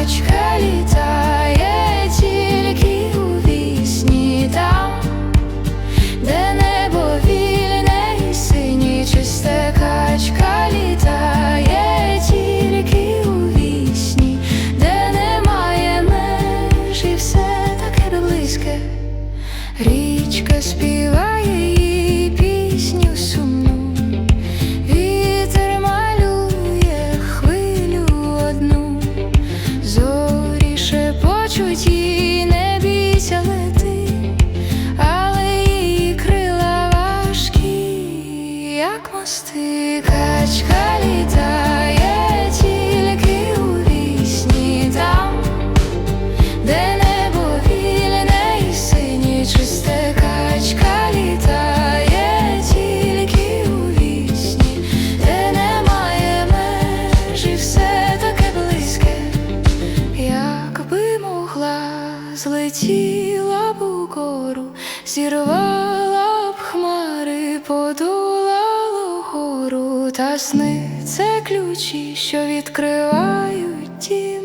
Пташечка у вісні там, де небо вільне і сині чисте качка літає у вісні, де немає меж і все таке близьке, річка співає. не бійся лети, але крила важкі, як мости качка. Злетіла б угору, зірвала б хмари, подолала гору, та сни це ключі, що відкривають дім,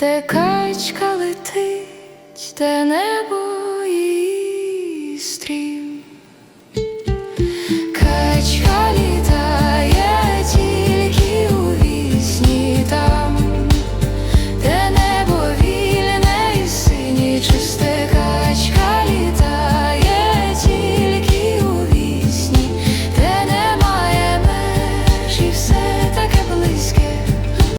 де качка летить, де небо